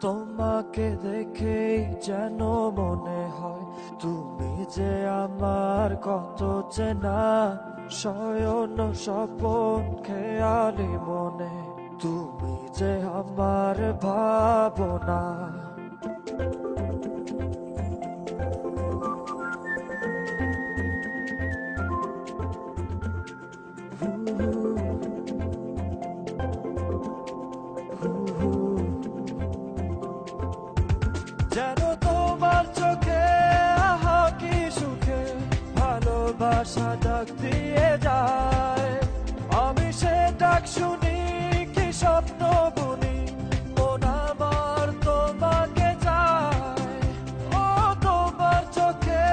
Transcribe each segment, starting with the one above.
তোমাকে দেখেই যেন মনে হয় তুমি যে আমার কত চেনা, শয়ন স্বপন খেয়ালি মনে। তুমি যে আমার ভাবনা। যেন তোমার চোখে, আহা, কি সুখে ভালোবাসা ডাক দিয়ে যায়। আমি সে কি স্বপ্ন বুনি, মন তোমাকে চায়। ও চোখে,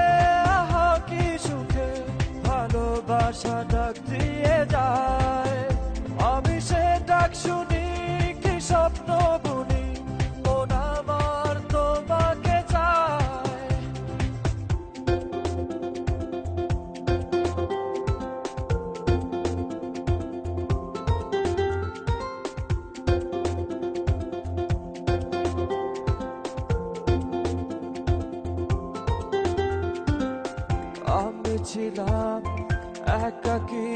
আহা, কি সুখে ভালোবাসা ডাক দিয়ে যায়। আমি সে ডাক শুনি ছিলাম একাকি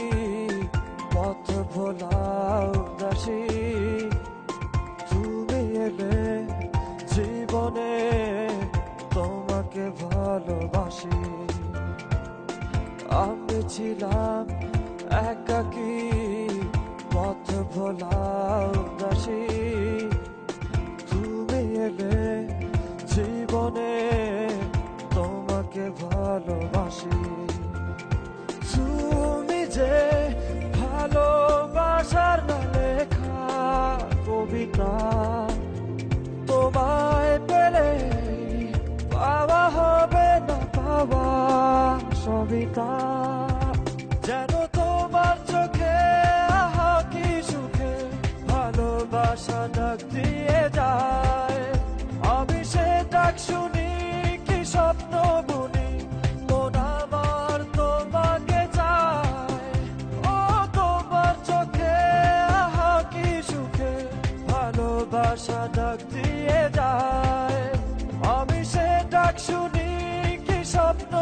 পথ ভোলা উদাসী তুমি এলে জীবনে তোমাকে ভালোবাসি। আমি ছিলাম একাকি সবিতা। যেন তোমার চোখে আহা কি সুখে ভালোবাসা ডাক দিয়ে যায়। আমি সে ডাক শুনি, কি স্বপ্ন বুনি, মন আমার তোমাকে চায়। ও তোমার চোখে আহা কি সুখে ভালোবাসা ডাক দিয়ে যায়। আমি সে ডাক শুনি, কি স্বপ্ন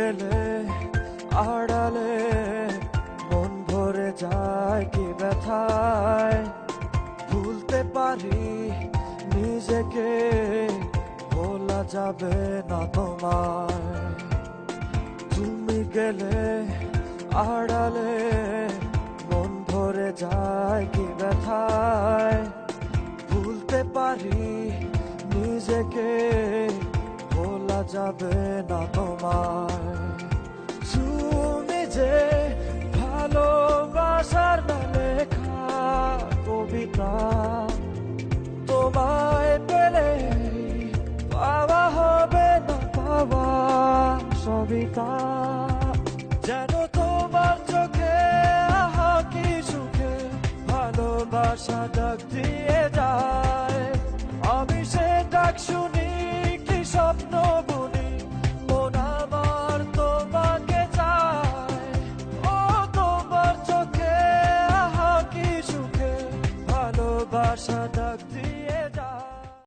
গেলে, আড়ালে মন ভরে যায় কি ব্যথায়। ভুলতে পারি নিজেকে বলা যাবে না তোমায়। তুমি গেলে, আড়ালে মন ভরে যায় কি ব্যথায়। ভুলতে পারি নিজেকে যাবে না তোমায় তুমি যে ভালোবাসার না লেখা কবিতা তোমায় পেলে পাওয়া হবে না পাওয়া সবিতা যেন তোমার চোখে আহা কি সুখে ভালোবাসা ডাক দিয়ে যায়।